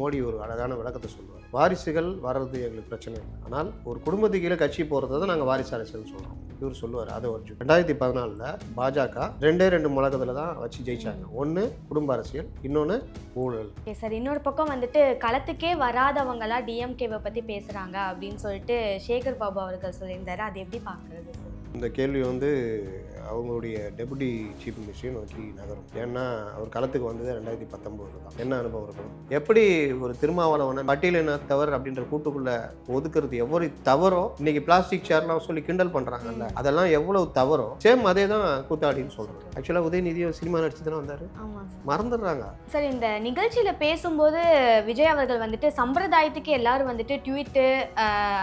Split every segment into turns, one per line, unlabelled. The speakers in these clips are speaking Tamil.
மோடி ஒரு அழகான விளக்கத்தை சொல்லுவார். வாரிசுகள் வர்றது எங்களுக்கு பிரச்சனை இல்லை. ஆனால் ஒரு குடும்பத்துக்கு கீழே கட்சி போகிறத தான் நாங்கள் வாரிசு அரசியல்னு சொல்கிறோம் இவர் சொல்லுவார் அதை ஒரு ரெண்டாயிரத்தி பதினாலில் பாஜக ரெண்டே ரெண்டு முழக்கத்தில் தான் வச்சு ஜெயிச்சாங்க. ஒன்று குடும்ப அரசியல் இன்னொன்று ஊழல்.
ஓகே சார் இன்னொரு பக்கம் வந்துட்டு களத்துக்கே வராதவங்களா டிஎம்கேவை பற்றி பேசுகிறாங்க அப்படின்னு சொல்லிட்டு சேகர் பாபு அவர்கள் சொல்லியிருந்தாரு. அது எப்படி பார்க்குறது
இந்த கேள்வி வந்து அவங்களுடைய டெபுட்டி சீஃப் மினிஸ்டரையும் நோக்கி நகரும். ஏன்னா அவர் களத்துக்கு வந்தது ரெண்டாயிரத்தி பத்தொம்போது தான். என்ன அனுபவம் இருக்கணும்? எப்படி ஒரு திருமாவளவனை பட்டியலினத்தவர் அப்படின்ற கூட்டுக்குள்ள ஒதுக்குறது எவ்வளவு தவறோ இன்னைக்கு பிளாஸ்டிக் சேர்லாம் சொல்லி கிண்டல் பண்றாங்கல்ல அதெல்லாம் எவ்வளவு தவறோ சேம் அதே தான் கூத்தாடின்னு சொல்றது ஆக்சுவலாக உதயநிதியும் சினிமா நடிச்சு தானே வந்தாரு? மறந்துடுறாங்க.
சார் இந்த நிகழ்ச்சியில் பேசும்போது விஜய் அவர்கள் வந்துட்டு சம்பிரதாயத்துக்கு எல்லாரும் வந்துட்டு ட்வீட்டு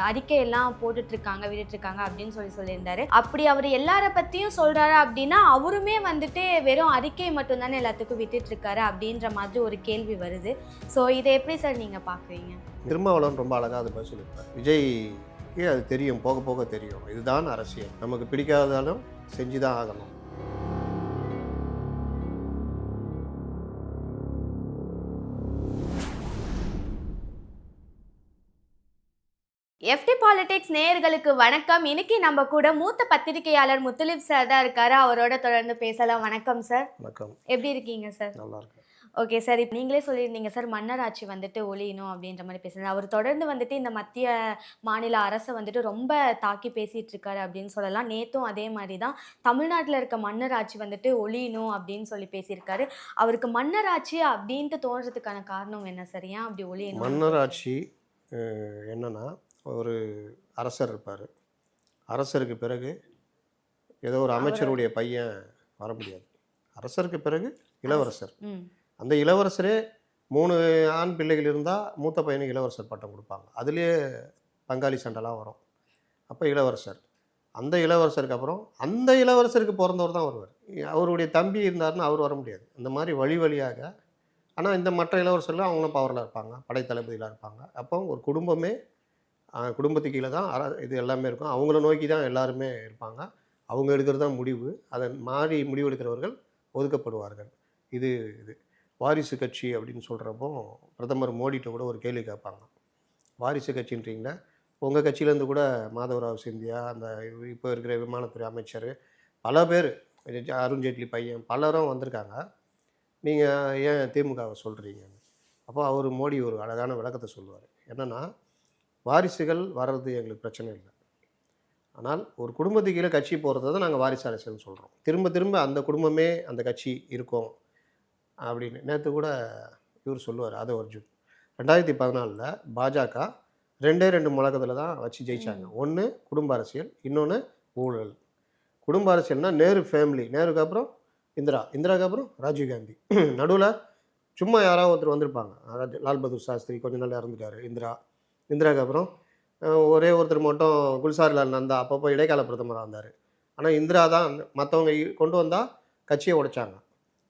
அறிக்கை எல்லாம் போட்டுட்டு இருக்காங்க விட்டுட்டு இருக்காங்க அப்படின்னு சொல்லி சொல்லியிருந்தாரு. அப்படி அவர் எல்லார பற்றியும் சொல்கிறாரு அப்படின்னா அவருமே வந்துட்டு வெறும் அறிக்கை மட்டும்தானே எல்லாத்துக்கும் விட்டுட்ருக்காரு அப்படின்ற மாதிரி ஒரு கேள்வி வருது. ஸோ இதை எப்படி சார் நீங்கள் பார்க்குறீங்க?
திருமாவளவன் ரொம்ப அழகாக அது பதில் சொல்லியிருப்பார். விஜய்க்கு அது தெரியும் போக போக தெரியும். இதுதான் அரசியல். நமக்கு பிடிக்காதாலும் செஞ்சு தான் ஆகணும்.
எஃப்டி பாலிடிக்ஸ் நேயர்களுக்கு வணக்கம். இன்னைக்கு நம்ம கூட மூத்த பத்திரிகையாளர் முத்துலிப் சார் தான் இருக்காரு. அவரோட தொடர்ந்து பேசலாம். வணக்கம் சார்
வணக்கம்.
எப்படி இருக்கீங்க சார்
நல்லா இருக்கு
ஓகே சார் இப்போ நீங்களே சொல்லியிருந்தீங்க சார் மன்னராட்சி வந்துட்டு ஒழியணும் அப்படின்ற மாதிரி பேசுகிறார் அவர் தொடர்ந்து வந்துட்டு இந்த மத்திய மாநில அரசை வந்துட்டு ரொம்ப தாக்கி பேசிட்டு இருக்காரு அப்படின்னு சொல்லலாம். நேத்தும் அதே மாதிரி தான் தமிழ்நாட்டில் இருக்க மன்னராட்சி வந்துட்டு ஒழியணும் அப்படின்னு சொல்லி பேசியிருக்காரு. அவருக்கு மன்னராட்சி அப்படின்ட்டு தோன்றதுக்கான காரணம் என்ன சார் ஏன் அப்படி ஒழியணும்?
மன்னராட்சி என்னன்னா ஒரு அரசர் இருப்பார். அரசருக்கு பிறகு ஏதோ ஒரு அமைச்சருடைய பையன் வர முடியாது. அரசருக்கு பிறகு இளவரசர். அந்த இளவரசரே மூணு ஆண் பிள்ளைகள் இருந்தால் மூத்த பையனுக்கு இளவரசர் பட்டம் கொடுப்பாங்க. அதுலேயே பங்காளி சண்டைலாம் வரும். அப்போ இளவரசர். அந்த இளவரசருக்கு அப்புறம் அந்த இளவரசருக்கு பிறந்தவர் தான் வருவார் அவருடைய தம்பி இருந்தாருன்னா அவர் வர முடியாது. அந்த மாதிரி வழி வழியாக ஆனால் இந்த மற்ற இளவரசர்லாம் அவங்களும் பவரில் இருப்பாங்க. படை தளபதியிலாக இருப்பாங்க. அப்போ ஒரு குடும்பமே குடும்பத்துக்கு கீழே தான் இது எல்லாமே இருக்கும். அவங்கள நோக்கி தான் எல்லாருமே இருப்பாங்க. அவங்க எடுக்கிறது தான் முடிவு. அதை மாறி முடிவு எடுக்கிறவர்கள் ஒதுக்கப்படுவார்கள். இது இது. வாரிசு கட்சி அப்படின்னு சொல்கிறப்போ பிரதமர் மோடிட்ட கூட ஒரு கேள்வி கேட்பாங்க. வாரிசு கட்சின்றீங்களா? உங்கள் கட்சியிலேருந்து கூட மாதவராவ் சிந்தியா அந்த இப்போ இருக்கிற விமானத்துறை அமைச்சர் பல பேர் அருண்ஜேட்லி பையன் பலரும் வந்திருக்காங்க. நீங்கள் ஏன் திமுகவை சொல்கிறீங்க அப்போ அவர் மோடி ஒரு அழகான விளக்கத்தை சொல்லுவார். என்னென்னா வாரிசுகள் வர்றது எங்களுக்கு பிரச்சனை இல்லை. ஆனால் ஒரு குடும்பத்துக்கு கீழே கட்சி போகிறத தான் நாங்கள் வாரிசு அரசியல்னு சொல்கிறோம் திரும்ப திரும்ப அந்த குடும்பமே அந்த கட்சி இருக்கும் அப்படின்னு. நேற்று கூட இவர் சொல்லுவார் அதை அர்ஜுன். ரெண்டாயிரத்தி பதினாலில் பாஜக ரெண்டே ரெண்டு முழக்கத்தில் தான் வச்சு ஜெயிச்சாங்க. ஒன்று குடும்ப அரசியல் இன்னொன்று ஊழல். குடும்ப அரசியல்னா நேரு ஃபேமிலி நேருக்கு அப்புறம் இந்திரா இந்திராவுக்கு அப்புறம் ராஜீவ்காந்தி நடுவில் சும்மா யாராவது ஒருத்தர் வந்திருப்பாங்க. லால் பகதூர் சாஸ்திரி கொஞ்ச நாள் இறந்துட்டாரு இந்திரா. இந்திராவுக்கு அப்புறம் ஒரே ஒருத்தர் மட்டும் குல்சாரிலால் நந்தா அப்பப்போ இடைக்கால பிரதமராக வந்தார் ஆனால் இந்திரா தான் மற்றவங்க கொண்டு வந்தால் கட்சியை உடைச்சாங்க.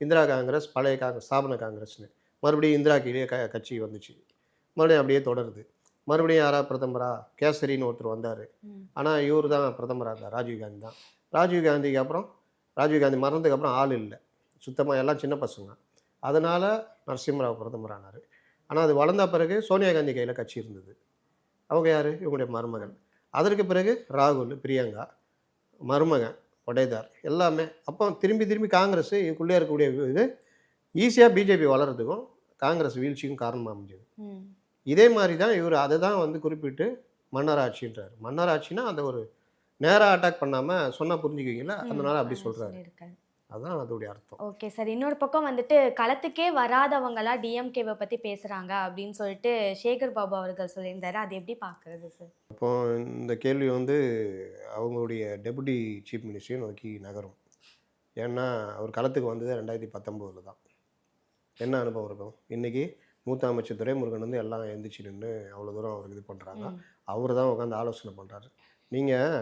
இந்திரா காங்கிரஸ் பழைய காங்கிரஸ் ஸ்தாபன காங்கிரஸ்னு. மறுபடியும் இந்திரா கீழே க கட்சி வந்துச்சு. மறுபடியும் அப்படியே தொடருது. மறுபடியும் யாரா பிரதமரா? கேசரின்னு ஒருத்தர் வந்தார். ஆனால் இவர் தான் பிரதமராக இருந்தார் ராஜீவ்காந்தி தான். ராஜீவ்காந்திக்கு அப்புறம் ராஜீவ்காந்தி மரணத்துக்கு அப்புறம் ஆள் இல்லை. சுத்தமாக எல்லாம் சின்ன பசங்க. அதனால் நரசிம்மராவ் பிரதமரானார். ஆனால் அது வளர்ந்த பிறகு சோனியா காந்தி கையில் கட்சி இருந்தது. அவங்க யார்? இவங்களுடைய மருமகன். அதற்கு பிறகு ராகுல் பிரியங்கா மருமகன் ஒடேதார் எல்லாமே. அப்போ திரும்பி திரும்பி காங்கிரஸ் இதுக்குள்ளே இருக்கக்கூடிய இது ஈஸியாக பிஜேபி வளர்கிறதுக்கும் காங்கிரஸ் வீழ்ச்சிக்கும் காரணமாக அமைஞ்சது. இதே மாதிரி தான் இவர் அதை தான் வந்து குறிப்பிட்டு மன்னராட்சின்றார். மன்னராட்சினா அந்த ஒரு நேராக அட்டாக் பண்ணாமல் சொன்னால் புரிஞ்சுக்குவீங்களா அதனால அப்படி சொல்கிறாரு அதுதான் அதோடைய அர்த்தம்.
Okay sir. இன்னொரு பக்கம் வந்துட்டு களத்துக்கே வராதவங்களா டிஎம்கேவை பற்றி பேசுகிறாங்க அப்படின்னு சொல்லிட்டு சேகர் பாபு அவர்கள் சொல்லியிருந்தாரு. அது எப்படி பார்க்குறது சார்?
இப்போ இந்த கேள்வி வந்து அவங்களுடைய டெபுட்டி சீஃப் மினிஸ்டரையும் நோக்கி நகரும். ஏன்னா அவர் களத்துக்கு வந்தது ரெண்டாயிரத்தி பத்தொம்போதில் தான். என்ன அனுபவம் இருக்கும்? இன்றைக்கி மூத்த அமைச்சர் துரைமுருகன் வந்து எல்லாம் எந்திரிச்சு நின்று அவ்வளோ தூரம் அவருக்கு இது பண்ணுறாங்க. அவர் தான் உட்காந்து ஆலோசனை பண்ணுறாரு நீங்கள்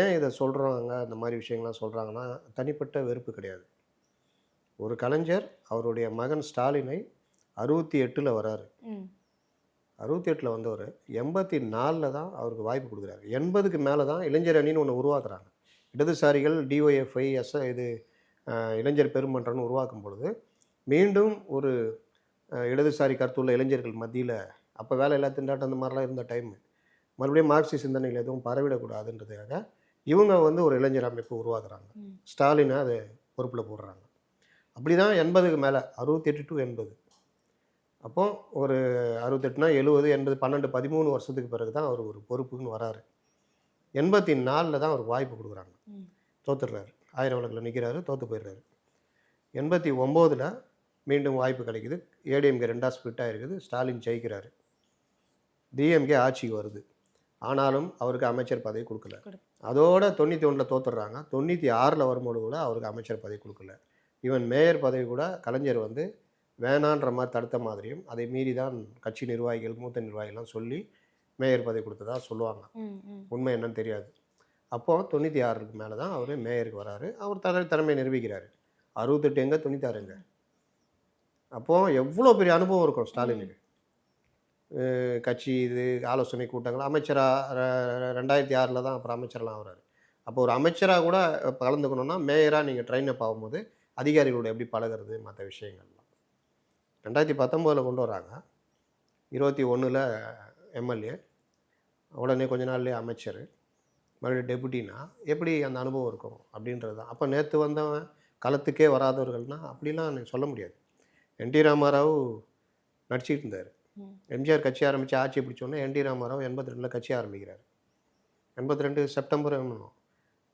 ஏன் இதை சொல்கிறாங்க இந்த மாதிரி விஷயங்கள்லாம் சொல்கிறாங்கன்னா தனிப்பட்ட வெறுப்பு கிடையாது. ஒரு கலைஞர் அவருடைய மகன் ஸ்டாலினை அறுபத்தி எட்டில் வராரு. அறுபத்தி எட்டில் வந்தவர் எண்பத்தி நாலில் தான் அவருக்கு வாய்ப்பு கொடுக்குறாரு. எண்பதுக்கு மேலே தான் இளைஞர் அணின்னு ஒன்று உருவாக்குறாங்க. இடதுசாரிகள் டிஒஎஃப்ஐ எஸ் இது இளைஞர் பெருமன்றம்னு உருவாக்கும் பொழுது மீண்டும் ஒரு இடதுசாரி கருத்துள்ள இளைஞர்கள் மத்தியில் அப்போ வேலை திண்டாட்டம் அந்த மாதிரிலாம் இருந்த டைம் மறுபடியும் மார்க்சிய சிந்தனைகள் எதுவும் பரவிடக்கூடாதுன்றதுக்காக இவங்க வந்து ஒரு இளைஞர் அமைப்பு உருவாக்குறாங்க. ஸ்டாலினை அது பொறுப்பில் போடுறாங்க. அப்படி தான் எண்பதுக்கு மேலே அறுபத்தெட்டு டு எண்பது. அப்போ ஒரு அறுபத்தெட்டுனா எழுபது எண்பது பன்னெண்டு பதிமூணு வருஷத்துக்கு பிறகு தான் அவர் ஒரு பொறுப்புக்குன்னு வராரு. எண்பத்தி நாலில் தான் அவருக்கு வாய்ப்பு கொடுக்குறாங்க. தோத்துடுறாரு. ஆயிரம் விளக்கில் நிற்கிறாரு தோத்து போயிடுறாரு. எண்பத்தி ஒம்போதில் மீண்டும் வாய்ப்பு கிடைக்குது. ஏடிஎம்கே ரெண்டாக ஸ்பிளிட் ஆகிருக்குது ஸ்டாலின் ஜெயிக்கிறாரு. டிஎம்கே ஆட்சிக்கு வருது. ஆனாலும் அவருக்கு அமைச்சர் பதவி கொடுக்கல.
கொடு-
அதோட தொண்ணூற்றி ஒன்றில் தோத்துடுறாங்க. தொண்ணூற்றி ஆறில் வரும்போது கூட அவருக்கு அமைச்சர் பதவி கொடுக்கல. ஈவன் மேயர் பதவி கூட கலைஞர் வந்து வேணான்ற மாதிரி தடுத்த மாதிரியும் அதை மீறி தான் கட்சி நிர்வாகிகள் மூத்த நிர்வாகிகள்லாம் சொல்லி மேயர் பதவி கொடுத்ததா சொல்லுவாங்க. உண்மை என்னன்னு தெரியாது. அப்போது தொண்ணூற்றி ஆறுக்கு மேலே தான் அவர் மேயருக்கு வராரு. அவர் தர திறமையை நிரூபிக்கிறாரு. அறுபத்தெட்டு எங்க தொண்ணூத்தாறு எங்க? அப்போது எவ்வளோ பெரிய அனுபவம் இருக்கும் ஸ்டாலினுக்கு. கட்சி இது ஆலோசனை கூட்டங்கள் அமைச்சராக ரெண்டாயிரத்தி ஆறில் தான் அப்புறம் அமைச்சரெலாம் ஆகுறாரு. அப்போ ஒரு அமைச்சராக கூட கலந்துக்கணும்னா மேயராக நீங்கள் ட்ரெயின் அப் ஆகும்போது அதிகாரிகளோட எப்படி பழகுறது மற்ற விஷயங்கள்லாம். ரெண்டாயிரத்தி பத்தொம்போதில் கொண்டு வராங்க. இருபத்தி ஒன்றில் எம்எல்ஏ உடனே கொஞ்ச நாள்லேயே அமைச்சர் மறுபடியும் டெபுட்டினா எப்படி அந்த அனுபவம் இருக்கும் அப்படின்றது தான். அப்போ நேற்று வந்தவன் களத்துக்கே வராதவர்கள்னால் அப்படிலாம் எனக்கு சொல்ல முடியாது. என் டி ராமாராவ் நடிச்சிட்டு இருந்தார். எம்ஜிஆர் கட்சி ஆரம்பித்து ஆட்சி பிடிச்சோன்னே என் டி ராமாராவ் எண்பத்தி ரெண்டில் கட்சி ஆரம்பிக்கிறார். எண்பத்தி ரெண்டு செப்டம்பர்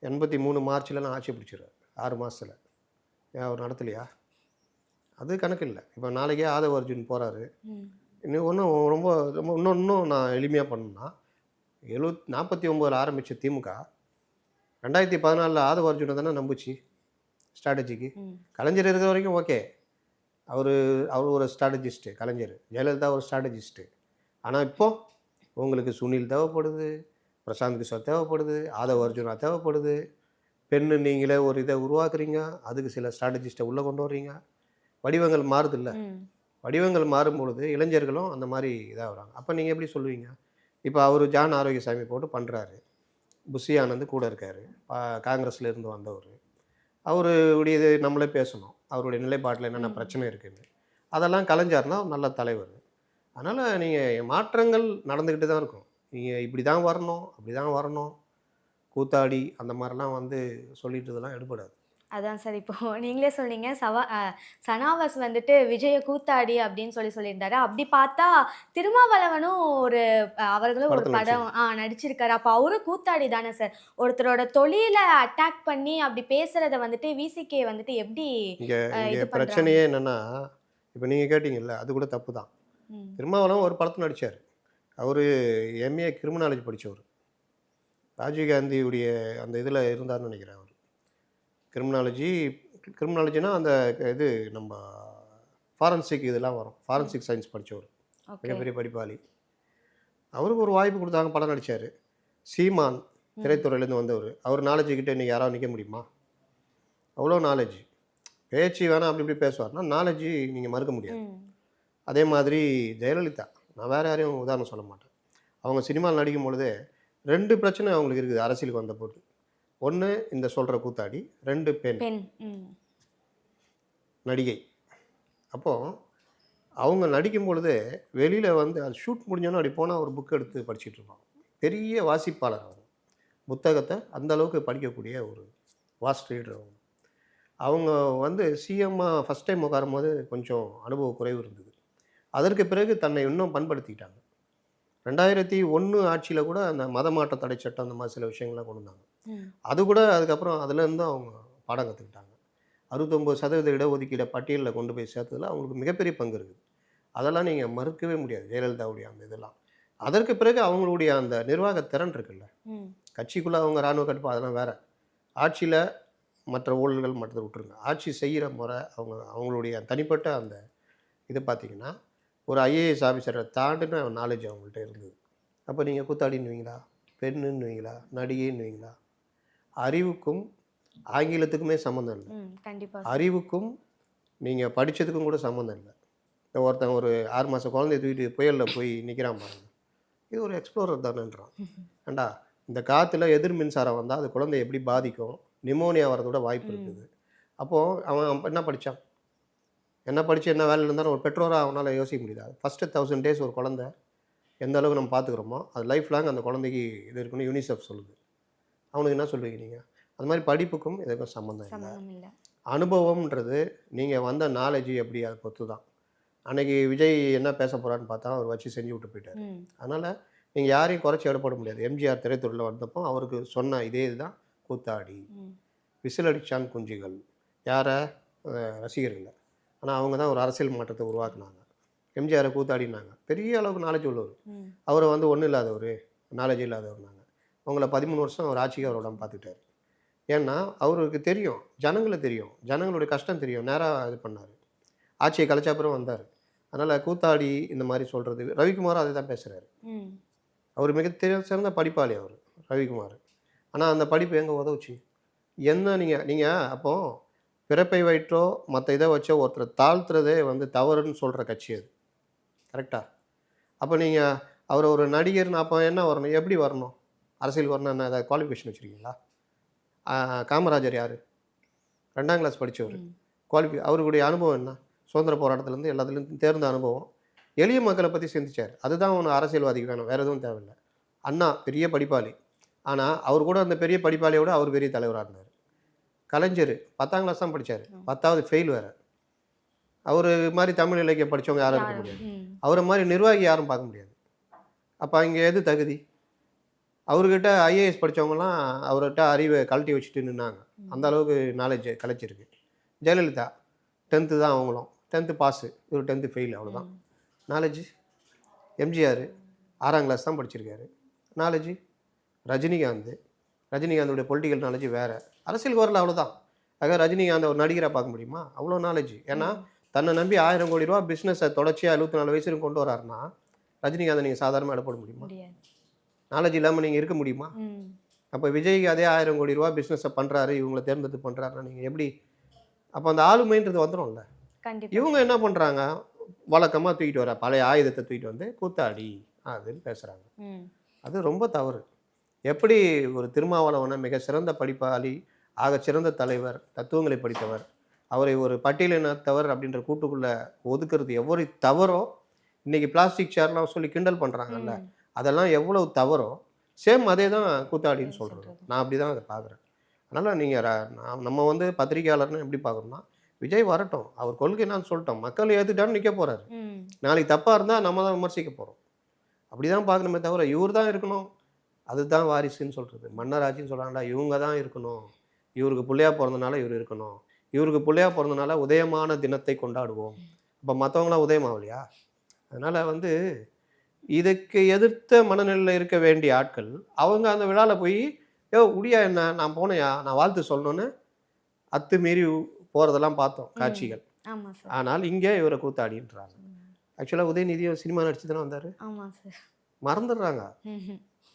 எண்பத்தி மூணு மார்ச்லலாம் ஆட்சி பிடிச்சிடுறாரு ஆறு மாதத்தில் ஏன் அவர் நடத்தலையா? அது கணக்கு இல்லை. இப்போ நாளைக்கே ஆதவ அர்ஜுன் போகிறாரு. இன்னும் ஒன்றும் ரொம்ப ரொம்ப இன்னும் இன்னும் நான் எளிமையாக பண்ணணும்னா எழுவத் நாற்பத்தி ஒம்போதில் ஆரம்பித்த திமுக ரெண்டாயிரத்தி பதினாலில் ஆதவ அர்ஜுனை தானே நம்புச்சு ஸ்ட்ராட்டஜிக்கு. கலைஞர் இருக்கிற வரைக்கும் ஓகே அவர் அவர் ஒரு ஸ்ட்ராட்டஜிஸ்ட்டு கலைஞர். ஜெயலலிதா ஒரு ஸ்ட்ராட்டஜிஸ்ட்டு ஆனால் இப்போ உங்களுக்கு சுனில் தேவைப்படுது பிரசாந்த் கிஷோர் தேவைப்படுது ஆதவ அர்ஜுனா தேவைப்படுது. பெண்ணு நீங்களே ஒரு இதை உருவாக்குறீங்க அதுக்கு சில ஸ்ட்ராட்டஜிஸ்ட்டை உள்ளே கொண்டு வர்றீங்க. வடிவங்கள் மாறுதில்ல.
ம்.
வடிவங்கள் மாறும் பொழுது இளைஞர்களும் அந்த மாதிரி இதாகிறாங்க அப்போ நீங்கள் எப்படி சொல்லுவீங்க? இப்போ அவர் ஜான் ஆரோக்கியசாமி போட்டு பண்ணுறாரு புஷி ஆனந்த் கூட இருக்கார். காங்கிரஸ்ல இருந்து வந்தவர். அவருடைய நம்மளே பேசணும். அவருடைய நிலைப்பாட்டில் என்னென்ன பிரச்சனை இருக்குன்னு. அதெல்லாம் கலைஞர்னா நல்ல தலைவர். அதனால் நீங்கள் மாற்றங்கள் நடந்துக்கிட்டு தான் இருக்கும். நீங்கள் இப்படி தான் வரணும் அப்படி தான் வரணும். கூத்தாடி அந்த மாதிரிலாம் வந்து சொல்லிட்டு இதெல்லாம் எடுபடாது.
அதான் சார். இப்போ நீங்களே சொன்னீங்க சவா சனாவாஸ் வந்துட்டு விஜய கூத்தாடி அப்படின்னு சொல்லி சொல்லியிருந்தாரு. அப்படி பார்த்தா திருமாவளவனும் ஒரு அவர்களும் ஒரு படம் ஆ நடிச்சிருக்காரு. அப்போ அவரும் கூத்தாடி தானே சார். ஒருத்தரோட தொழிலை அட்டாக் பண்ணி அப்படி பேசுறத வந்துட்டு விசிகே வந்துட்டு எப்படி?
பிரச்சனையே என்னென்னா இப்போ நீங்கள் கேட்டிங்கல்ல அது கூட தப்பு தான். திருமாவளவன் ஒரு படத்தில் நடித்தார் அவர் எம்ஏ கிரிமினாலஜி படித்தவர் ராஜீவ்காந்தியுடைய அந்த இதில் இருந்தார்னு நினைக்கிறேன் அவர். கிரிமினாலஜி கிரிமினாலஜினா அந்த இது நம்ம ஃபாரன்சிக் இதெல்லாம் வரும். ஃபாரன்சிக் சயின்ஸ் படித்தவர் மிகப்பெரிய படிப்பாளி. அவருக்கு ஒரு வாய்ப்பு கொடுத்தாங்க படம் நடித்தார் சீமான் திரைத்துறையிலேருந்து வந்தவர். அவர் நாலேஜ் கிட்ட இன்றைக்கி யாராவது நிற்க முடியுமா? அவ்வளோ நாலேஜ் பேச்சு வேணால் அப்படி இப்படி பேசுவார்னா நாலேஜ் நீங்கள் மறுக்க முடியாது. அதே மாதிரி ஜெயலலிதா. நான் வேறு யாரையும் உதாரணம் சொல்ல மாட்டேன். அவங்க சினிமாவில் நடிக்கும் பொழுதே ரெண்டு பிரச்சனை அவங்களுக்கு இருக்குது அரசியலுக்கு வந்த போது. ஒன்று இந்த சொல்கிற கூத்தாடி ரெண்டு பெண். நடிகை. அப்போது அவங்க நடிக்கும் பொழுதே வெளியில் வந்து அது ஷூட் முடிஞ்சோன்னே அப்படி போனால் ஒரு புக் எடுத்து படிச்சிட்டு இருப்பாங்க. பெரிய வாசிப்பாளர் அவங்க. புத்தகத்தை அந்த அளவுக்கு படிக்கக்கூடிய ஒரு வாஸ்ட் ரீடர் அவங்க. அவங்க வந்து சிஎம்மாக ஃபஸ்ட் டைம் உட்காரும் போது கொஞ்சம் அனுபவ குறைவு இருந்தது. அதற்கு பிறகு தன்னை இன்னும் பண்படுத்திக்கிட்டாங்க. ரெண்டாயிரத்தி ஒன்று ஆட்சியில் கூட அந்த மத மாற்ற தடை சட்டம் அந்த மாதிரி சில விஷயங்கள்லாம் கொண்டு வந்தாங்க. அது கூட அதுக்கப்புறம் அதுலேருந்து அவங்க பாடம் கற்றுக்கிட்டாங்க அறுபத்தொம்பது சதவீத இடஒதுக்கீடை பட்டியலில் கொண்டு போய் சேர்த்ததில் அவங்களுக்கு மிகப்பெரிய பங்கு இருக்குது. அதெல்லாம் நீங்கள் மறுக்கவே முடியாது. ஜெயலலிதாவுடைய அந்த இதெல்லாம். அதற்கு பிறகு அவங்களுடைய அந்த நிர்வாக திறன் இருக்குல்ல. கட்சிக்குள்ளே அவங்க இராணுவ கட்டுப்பா அதெல்லாம் வேற. ஆட்சியில் மற்ற ஊழல்கள் மற்றதை விட்டுருங்க. ஆட்சி செய்கிற முறை அவங்க அவங்களுடைய தனிப்பட்ட அந்த இது பார்த்தீங்கன்னா ஒரு ஐஏஎஸ் ஆஃபீஸரை தாண்டின நாலேஜ் அவங்கள்ட்ட இருந்தது. அப்போ நீங்கள் கூத்தாடின்னுவீங்களா? பெண்ணுன்னுவீங்களா? நடிகைன்னுவீங்களா? அறிவுக்கும் ஆங்கிலத்துக்குமே சம்மந்தம் இல்லை.
ம், கண்டிப்பா.
அறிவுக்கும் நீங்கள் படித்ததுக்கும் கூட சம்மந்தம் இல்லை. இந்த ஒருத்தன் ஒரு ஆறு மாதம் குழந்தைய தூக்கிட்டு புயலில் போய் நிற்கிறான் பாருங்க. இது ஒரு எக்ஸ்ப்ளோரர் தானேன்றான். ஏண்டா? இந்த காற்றுல எதிர் மின்சாரம் வந்தால் அது குழந்தைய எப்படி பாதிக்கும்? நிமோனியா வரதோட வாய்ப்பு. இருக்குது. அப்போது அவன் என்ன படித்தான் என்ன படித்து என்ன வேலையில் இருந்தாலும் ஒரு பெற்றோராக அவனால் யோசிக்க முடியாது. ஃபஸ்ட்டு தௌசண்ட் டேஸ் ஒரு குழந்தை எந்த அளவுக்கு நம்ம பார்த்துக்குறோமோ அது லைஃப் லாங் அந்த குழந்தைக்கு இது இருக்குன்னு யூனிசெஃப் சொல்லுது. அவனுக்கு என்ன சொல்லுவீங்க நீங்கள் அது மாதிரி படிப்புக்கும் இதுக்கும் சம்மந்தம் இல்லை. அனுபவம்ன்றது நீங்கள் வந்த நாலேஜ் எப்படி அதை பொறுத்து தான் அன்னைக்கு விஜய் என்ன பேச போகிறான்னு பார்த்தா அவர் வச்சு செஞ்சு விட்டு போயிட்டார். அதனால் நீங்கள் யாரையும் குறைச்சி இடப்பட முடியாது. எம்ஜிஆர் திரைத்துறையில் வந்தப்போ அவருக்கு சொன்ன இதே இதுதான் கூத்தாடி.
ம்.
விசிலடிச்சான் குஞ்சுகள். யாரை? ரசிகர்களை. ஆனால் அவங்க தான் ஒரு அரசியல் மாற்றத்தை உருவாக்குனாங்க. எம்ஜிஆரை கூத்தாடினாங்க. பெரிய அளவுக்கு நாலேஜ் உள்ளவர். அவரை வந்து ஒன்றும் இல்லாதவர் நாலேஜ் இல்லாதவர்னாங்க. அவங்கள பதிமூணு வருஷம் அவர் ஆட்சிக்கு அவரோட பார்த்துட்டார். ஏன்னா அவருக்கு தெரியும் ஜனங்களை தெரியும் ஜனங்களுடைய கஷ்டம் தெரியும் நேராக இது பண்ணார். ஆட்சியை கலைச்ச அப்புறம் வந்தார். அதனால் கூத்தாடி இந்த மாதிரி சொல்கிறது ரவிக்குமாரும் அதை தான் பேசுகிறாரு அவர் மிக சிறந்த படிப்பாளி அவர் ரவிக்குமார். ஆனால் அந்த படிப்பு எங்கே உதவுச்சு? என்ன நீங்கள் நீங்கள் அப்போது பிறப்பை வயிற்றோ மற்ற இதை வச்சோ ஒருத்தரை தாழ்த்துறதே வந்து தவறுன்னு சொல்கிற கட்சி அது. கரெக்டாக அப்போ நீங்கள் அவர் ஒரு நடிகர்னு அப்போ என்ன வரணும்? எப்படி வரணும்? அரசியல் வரணும் என்ன? ஏதாவது குவாலிஃபிகேஷன் வச்சுருக்கீங்களா? காமராஜர் யார்? ரெண்டாம் கிளாஸ் படித்தவர். குவாலிஃபி அவருடைய அனுபவம் என்ன? சுதந்திர போராட்டத்துலேருந்து எல்லாத்துலேருந்து தேர்ந்த அனுபவம். எளிய மக்களை பற்றி சிந்திச்சார். அதுதான் ஒன்று அரசியல்வாதிக்கு வேணும் வேறு எதுவும் தேவையில்லை. அண்ணா பெரிய படிப்பாளி. ஆனால் அவர் கூட அந்த பெரிய படிப்பாளியோட அவர் பெரிய தலைவராக இருந்தார். கலைஞர் பத்தாம் கிளாஸ் தான் படித்தார் பத்தாவது ஃபெயில் வேறு. அவர் மாதிரி தமிழ் இலக்கியம் படித்தவங்க யாரும் இருக்க முடியாது. அவரை மாதிரி நிர்வாகி யாரும் பார்க்க முடியாது. அப்போ இங்கே எது தகுதி? அவர்கிட்ட ஐஏஎஸ் படித்தவங்கலாம் அவர்கிட்ட அறிவை கழட்டி வச்சுட்டு நின்னாங்க. அந்த அளவுக்கு நாலேஜ் கலைச்சிருக்கு ஜெயலலிதா டென்த்து தான் அவங்களும். டென்த்து பாஸு இவர் டென்த்து ஃபெயில் அவ்வளோதான் நாலேஜ் எம்ஜிஆர் ஆறாம் கிளாஸ் தான் படிச்சிருக்காரு. நாலேஜ் ரஜினிகாந்த் ரஜினிகாந்தோடைய பொலிட்டிக்கல் நாலேஜ் வேறு. அரசியலுக்கு வரல அவ்வளோதான் ஆக ரஜினிகாந்த் ஒரு நடிகராக பார்க்க முடியுமா? அவ்வளோ நாலேஜ் ஏன்னா தன்னை நம்பி ஆயிரம் கோடி ரூபா பிஸ்னஸை தொடர்ச்சியாக எழுபத்தி நாலு வயசு வரைக்கும் கொண்டு வராருன்னா ரஜினிகாந்தை நீங்கள் சாதாரணமாக இடப்பட முடியுமா? நாலேஜ் இல்லாமல் நீங்கள் இருக்க முடியுமா? அப்போ விஜய்க்கு அதே ஆயிரம் கோடி ரூபா பிஸ்னஸை பண்ணுறாரு இவங்களை தேர்ந்தெடுத்து பண்ணுறாருன்னா நீங்கள் எப்படி? அப்போ அந்த ஆளுமைன்றது வந்துடும்ல இவங்க என்ன பண்ணுறாங்க வழக்கமாக தூக்கிட்டு வர பழைய ஆயுதத்தை தூக்கிட்டு வந்து கூத்தாடி அதுன்னு பேசுகிறாங்க அது ரொம்ப தவறு. எப்படி ஒரு திருமாவளவனை மிக சிறந்த படிப்பாளி ஆகச் சிறந்த தலைவர் தத்துவங்களை படித்தவர் அவரை ஒரு பட்டியலினத்தவர் அப்படின்ற கூட்டுக்குள்ளே ஒதுக்குறது எவ்வளவு தவறோ இன்னைக்கு பிளாஸ்டிக் சேர்லாம் சொல்லி கிண்டல் பண்ணுறாங்கல்ல. அதெல்லாம் எவ்வளவு தவறோ சேம் அதே தான் கூத்தாடின்னு சொல்கிறது. நான் அப்படி தான் அதை பார்க்குறேன். அதனால் நீங்கள் நம்ம வந்து பத்திரிகையாளர்னு எப்படி பார்க்குறோம்னா விஜய் வரட்டும் அவர் கொள்கை நான் சொல்லிட்டோம் மக்கள் ஏற்றுட்டான்னு நிற்க போகிறாரு நாளைக்கு தப்பாக இருந்தால் நம்ம தான் விமர்சிக்க போகிறோம் அப்படி தான் பார்க்கணுமே தவிர இவர் தான் இருக்கணும். அதுதான் வாரிசுன்னு சொல்கிறது மன்னராட்சின்னு சொல்கிறாங்களா இவங்க தான் இருக்கணும். இவருக்கு பிள்ளையா பிறந்தனால இவர் இருக்கணும். இவருக்கு பிள்ளையா பிறந்தனால உதயமான தினத்தை கொண்டாடுவோம். அப்போ மற்றவங்களாம் உதயமாகலையா அதனால் வந்து இதுக்கு எதிர்த்த மனநிலையில் இருக்க வேண்டிய ஆட்கள் அவங்க அந்த விழாவில் போய் யோ உடியா என்ன? நான் போனையா? நான் வாழ்த்து சொல்லணும்னு அத்துமீறி போகிறதெல்லாம் பார்த்தோம் காட்சிகள். ஆனால் இங்கே இவரை கூத்தாடின்றாங்க. ஆக்சுவலாக உதயநிதியும் சினிமா நடிச்சு தானே வந்தார் மறந்துடுறாங்க.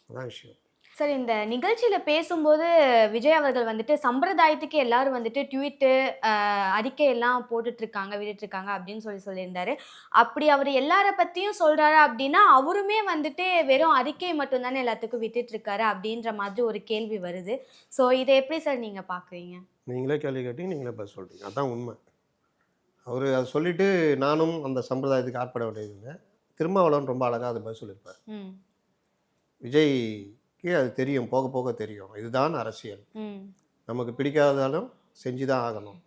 அதான் விஷயம்
சார் இந்த நிகழ்ச்சியில பேசும்போது விஜய் அவர்கள் வந்துட்டு சம்பிரதாயத்துக்கு எல்லாரும் வந்துட்டு ட்வீட்டு அறிக்கை எல்லாம் போட்டுட்டு இருக்காங்க விட்டுட்டு இருக்காங்க அப்படின்னு சொல்லி சொல்லியிருந்தாரு. அப்படி அவர் எல்லார பத்தியும் சொல்றாரு அப்படின்னா அவருமே வந்துட்டு வெறும் அறிக்கை மட்டும்தானே எல்லாத்துக்கும் விட்டுட்டு இருக்காரு அப்படின்ற மாதிரி ஒரு கேள்வி வருது. ஸோ இதை எப்படி சார் நீங்க பாக்குறீங்க?
நீங்களே கேள்வி கேட்டி நீங்களே பதில் சொல்கிறீங்க அதான் உண்மை. அவர் அதை சொல்லிட்டு நானும் அந்த சம்பிரதாயத்துக்கு ஆட்பட வேண்டியதுங்க திருமாவளவன் ரொம்ப அழகாக அதை பதில் சொல்லியிருப்பார்.
ம்.
விஜய்க்கு அது தெரியும் போக போக தெரியும். இதுதான் அரசியல். நமக்கு பிடிக்காதாலும் செஞ்சு தான் ஆகணும்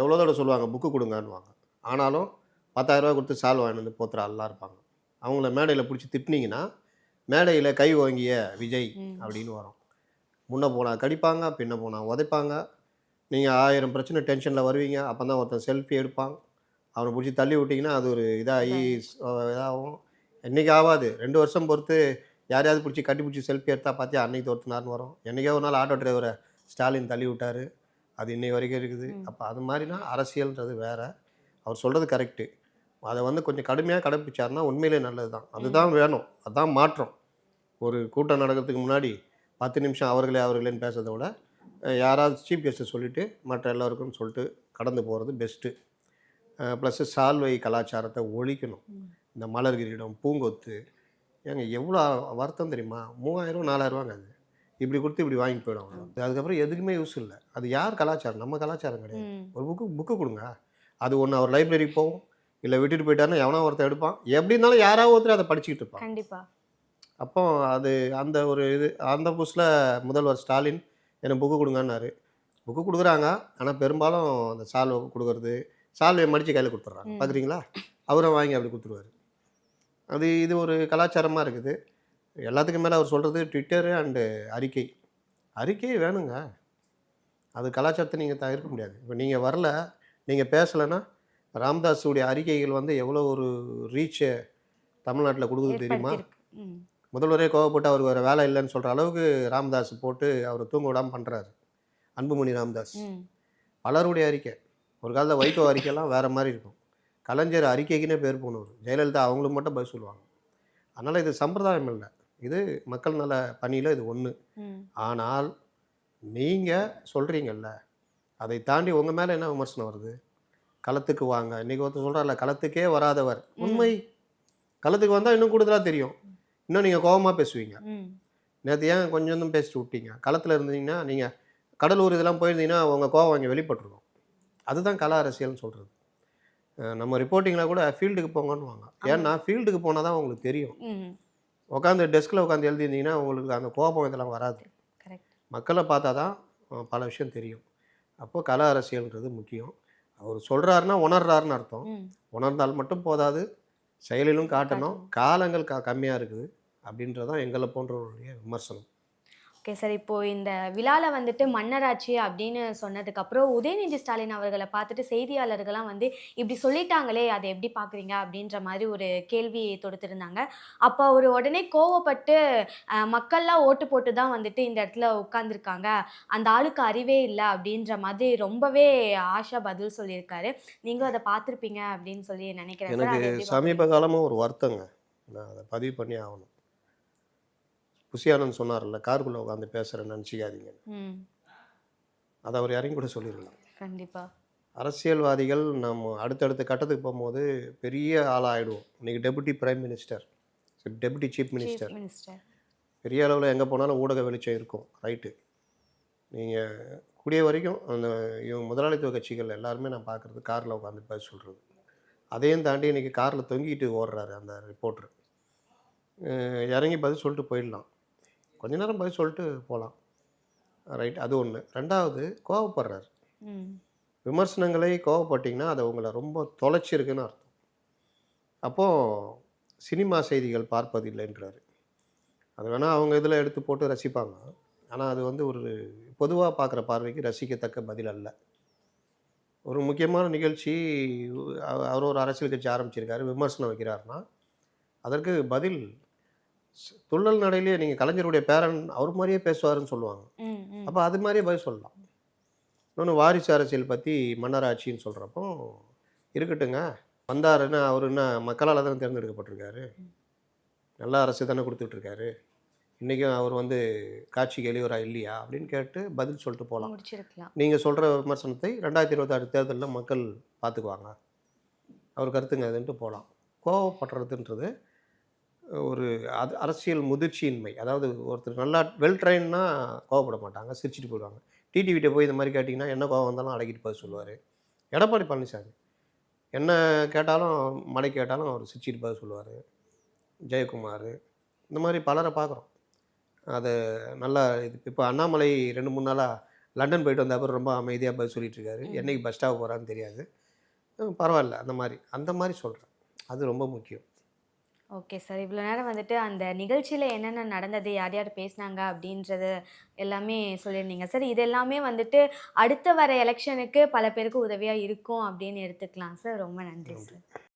எவ்வளோ தடவை சொல்லுவாங்க புக்கு கொடுங்கன்னுவாங்க. ஆனாலும் பத்தாயிரரூபா கொடுத்து சால் வாங்கிட்டு வந்து போத்துற ஆள்லாம் இருப்பாங்க. அவங்கள மேடையில் பிடிச்சி திட்டினீங்கன்னா மேடையில் கை வாங்கிய விஜய். அப்படின்னு வரும். முன்ன போனால் கடிப்பாங்க பின்ன போனால் உதைப்பாங்க. நீங்கள் ஆயிரம் பிரச்சனை டென்ஷனில் வருவீங்க அப்போ தான் ஒருத்தன் செல்ஃபி எடுப்பான். அவனை பிடிச்சி தள்ளி விட்டிங்கன்னா அது ஒரு இதாகி இதாகும். என்றைக்கு ஆகாது ரெண்டு வருஷம் பொறுத்து யாரையாவது பிடிச்சி கட்டி பிடிச்சி செல்ஃபி எடுத்தா பார்த்தியா அன்னைக்கு தோற்றுனார்னு வரும். என்றைக்கோ ஒரு நாள் ஆட்டோ டிரைவரை ஸ்டாலின் தள்ளி விட்டார். அது இன்னை வரைக்கும் இருக்குது. அப்போ அது மாதிரினா அரசியல்ன்றது வேற. அவர் சொல்கிறது கரெக்டு அதை வந்து கொஞ்சம் கடுமையாக கடைப்பிடிச்சாருன்னா உண்மையிலே நல்லது தான் அதுதான் வேணும். அதுதான் மாற்றம். ஒரு கூட்டம் நடக்கிறதுக்கு முன்னாடி பத்து நிமிஷம் அவர்களே அவர்களேன்னு பேசுறதை விட யாராவது சீஃப் கெஸ்ட்டை சொல்லிவிட்டு மற்ற எல்லாருக்கும் சொல்லிட்டு கடந்து போகிறது பெஸ்ட்டு ப்ளஸ்ஸு சால்வை கலாச்சாரத்தை ஒழிக்கணும். இந்த மலர் கிரீடம் பூங்கொத்து ஏங்க எவ்வளோ வருத்தம் தெரியுமா? மூவாயிரம் நாலாயிரரூவாங்க அது. இப்படி கொடுத்து இப்படி வாங்கி போயிடும் அவ்வளோ. அதுக்கப்புறம் எதுக்குமே யூஸ் இல்லை. அது யார் கலாச்சாரம்? நம்ம கலாச்சாரம் கிடையாது. ஒரு புக்கு புக்கு கொடுங்க. அது ஒன்று அவர் லைப்ரரிக்கு போகும். இல்லை விட்டுட்டு போயிட்டாருன்னா எவனோ ஒருத்தன் எடுப்பான். எப்படி இருந்தாலும் யாராவது ஒருத்தர் அதை படிச்சுக்கிட்டு இருப்பான் அப்போ அது அந்த ஒரு இது அந்த புதுசில் முதல்வர் ஸ்டாலின் எனக்கு புக்கு கொடுங்கன்னாரு. புக்கு கொடுக்குறாங்க. ஆனால் பெரும்பாலும் அந்த சால்வை கொடுக்கறது சால்வையை மடித்து கையில் கொடுத்துட்றாங்க. பார்க்குறீங்களா அவரை வாங்கி அப்படி கொடுத்துருவாரு. அது இது ஒரு கலாச்சாரமாக இருக்குது. எல்லாத்துக்கும் மேலே அவர் சொல்கிறது ட்விட்டரு அண்டு அறிக்கை. அறிக்கை வேணுங்க. அது கலாச்சாரத்தை நீங்கள் தவிர்க்க முடியாது. இப்போ நீங்கள் வரல நீங்கள் பேசலைன்னா ராம்தாஸுடைய அறிக்கைகள் வந்து எவ்வளோ ஒரு ரீச்சை தமிழ்நாட்டில் கொடுக்குது தெரியுமா? முதல்வரே கோவப்பட்டு அவருக்கு வேறு வேலை இல்லைன்னு சொல்கிற அளவுக்கு ராமதாஸ் போட்டு அவரை தூங்க விடாமல் பண்ணுறாரு அன்புமணி ராமதாஸ். பலருடைய அறிக்கை. ஒரு காலத்தில் வைகோ அறிக்கையெல்லாம் வேறு மாதிரி இருக்கும். கலைஞர் அறிக்கைக்குன்னே பேர் போனவர். ஜெயலலிதா அவங்களுக்கு மட்டும் பதில் சொல்லுவாங்க. அதனால் இது சம்பிரதாயம் இல்லை. இது மக்கள் நல பணியில் இது ஒன்று ஆனால் நீங்கள் சொல்கிறீங்கல்ல அதை தாண்டி உங்கள் மேலே என்ன விமர்சனம் வருது? களத்துக்கு வாங்க. இன்றைக்கி ஒருத்தர் சொல்கிறார்ல களத்துக்கே வராதவர். உண்மை. களத்துக்கு வந்தால் இன்னும் கூடுதலாக தெரியும். இன்னும் நீங்கள் கோபமாக பேசுவீங்க. நேற்று ஏன் கொஞ்சம் தான் பேசிட்டு விட்டீங்க? களத்தில் இருந்தீங்கன்னா நீங்கள் கடலூர் இதெல்லாம் போயிருந்தீங்கன்னா உங்கள் கோவம் அங்கே வெளிப்பட்டுருக்கும். அதுதான் கலா அரசியல்னு சொல்கிறது நம்ம ரிப்போர்ட்டிங்கில் கூட ஃபீல்டுக்கு போங்கன்னு வாங்க ஏன்னா ஃபீல்டுக்கு போனால் தான் உங்களுக்கு தெரியும் உட்காந்து டெஸ்கில் உட்காந்து எழுதியிருந்தீங்கன்னா உங்களுக்கு அந்த கோபம் இதெல்லாம் வராது. மக்களை பார்த்தா தான் பல விஷயம் தெரியும். அப்போது கலா அரசியல்ன்றது முக்கியம். அவர் சொல்கிறாருன்னா உணர்றாருன்னு அர்த்தம். உணர்ந்தால் மட்டும் போதாது. செயலிலும் காட்டணும். காலங்கள் க கம்மியாக இருக்குது. அப்படின்றதான் எங்களை போன்றவருடைய விமர்சனம்.
ஓகே சார் இப்போ இந்த விழால வந்துட்டு மன்னராட்சி அப்படின்னு சொன்னதுக்கு அப்புறம் உதயநிதி ஸ்டாலின் அவர்களை பார்த்துட்டு செய்தியாளர்கள்லாம் வந்து இப்படி சொல்லிட்டாங்களே அதை எப்படி பார்க்குறீங்க அப்படின்ற மாதிரி ஒரு கேள்வி தொடுத்திருந்தாங்க. அப்போ அவர் உடனே கோவப்பட்டு மக்கள்லாம் ஓட்டு போட்டு தான் வந்துட்டு இந்த இடத்துல உட்காந்துருக்காங்க அந்த ஆளுக்கு அறிவே இல்லை அப்படின்ற மாதிரி ரொம்பவே ஆஷா பதில் சொல்லியிருக்காரு. நீங்களும் அதை பார்த்துருப்பீங்க அப்படின்னு சொல்லி நினைக்கிறேன்
எனக்கு சமீப காலமாக ஒரு வருத்தங்க. நான் அதை பதிவு பண்ணி ஆகணும். புசியானந்த் சொன்னார்ல காருக்குள்ளே உட்காந்து பேசுகிறேன்னு நினச்சிக்காதீங்க. அதை அவர் யாரையும் கூட சொல்லியிருக்கலாம்
கண்டிப்பா.
அரசியல்வாதிகள் நம்ம அடுத்தடுத்த கட்டத்துக்கு போகும்போது பெரிய ஆளாகிடுவோம் இன்றைக்கி deputy prime minister deputy chief minister
chief minister.
பெரிய அளவில் எங்கே போனாலும் ஊடக வெளிச்சம் இருக்கும். ரைட்டு. நீங்கள் கூடிய வரைக்கும் அந்த இவங்க முதலாளித்துவ கட்சிகள் எல்லாருமே நான் பார்க்குறது காரில் உட்காந்து பேச சொல்கிறது அதையும் தாண்டி இன்றைக்கி காரில் தொங்கிட்டு ஓடுறாரு அந்த ரிப்போர்ட்ரு இறங்கி பதில் சொல்லிட்டு போயிடலாம். கொஞ்ச நேரம் பதில் சொல்லிட்டு போகலாம் ரைட் அது ஒன்று ரெண்டாவது கோவப்படுறாரு. விமர்சனங்களை கோவப்பட்டீங்கன்னா அது உங்களை ரொம்ப தொலைச்சிருக்குன்னு அர்த்தம். அப்போது சினிமா செய்திகள் பார்ப்பதில்லைன்றாரு. அது வேணால் அவங்க இதில் எடுத்து போட்டு ரசிப்பாங்க. ஆனால் அது வந்து ஒரு பொதுவாக பார்க்குற பார்வைக்கு ரசிக்கத்தக்க பதில் அல்ல. ஒரு முக்கியமான நிகழ்ச்சி அவ- அவர் ஒரு அரசியல் கட்சி ஆரம்பிச்சிருக்காரு விமர்சனம் வைக்கிறாருன்னா அதற்கு பதில் துள்ளல் நடையிலேயே நீங்கள் கலைஞருடைய பேரன் அவர் மாதிரியே பேசுவாருன்னு சொல்லுவாங்க. அப்போ அது மாதிரியே பதில் சொல்லலாம். இன்னொன்று வாரிசு அரசியல் பற்றி மன்னராட்சின்னு சொல்கிறப்போ இருக்கட்டுங்க வந்தாருன்னா அவர் என்ன மக்களால் தானே தேர்ந்தெடுக்கப்பட்டிருக்காரு. நல்ல அரசு தானே கொடுத்துட்ருக்காரு. இன்றைக்கும் அவர் வந்து காட்சிக்கு எளிவரா இல்லையா அப்படின்னு கேட்டு பதில் சொல்லிட்டு போகலாம். நீங்கள் சொல்கிற விமர்சனத்தை ரெண்டாயிரத்தி இருபத்தாறு தேர்தலில் மக்கள் பார்த்துக்குவாங்க. அவர் கருத்துங்க அதுன்ட்டு போகலாம். கோவப்படுறதுன்றது ஒரு அது அரசியல் முதிர்ச்சியின்மை. அதாவது ஒருத்தர் நல்லா வெல் ட்ரைன்னா கோவப்பட மாட்டாங்க சிரிச்சிட்டு போயிடுவாங்க. டிடிவிட்ட போய் இந்த மாதிரி கேட்டிங்கன்னா என்ன கோவம் வந்தாலும் அடக்கிட்டு போய் சொல்லுவார். எடப்பாடி பழனிசாமி. என்ன கேட்டாலும் மடை கேட்டாலும் அவர் சிரிச்சிட்டு பதில் சொல்லுவார். ஜெயக்குமார். இந்த மாதிரி பலரை பார்க்குறோம். அது நல்லா இது. இப்போ அண்ணாமலை ரெண்டு மூணு நாளாக லண்டன் போயிட்டு வந்த அப்புறம் ரொம்ப அமைதியாக பதில் சொல்லிட்டு இருக்காரு. என்னைக்கு பஸ் ஸ்டாப் போகிறான்னு தெரியாது. பரவாயில்ல அந்த மாதிரி. அந்த மாதிரி சொல்கிறேன் அது ரொம்ப முக்கியம்.
Okay sir. இவ்வளோ நேரம் வந்துட்டு அந்த நிகழ்ச்சியில் என்னென்ன நடந்தது யார் யார் பேசினாங்க அப்படின்றது எல்லாமே சொல்லியிருந்தீங்க சார். இது எல்லாமே வந்துட்டு அடுத்த வர எலெக்ஷனுக்கு பல பேருக்கு உதவியாக இருக்கும் அப்படின்னு எடுத்துக்கலாம் சார். ரொம்ப நன்றி. சார்.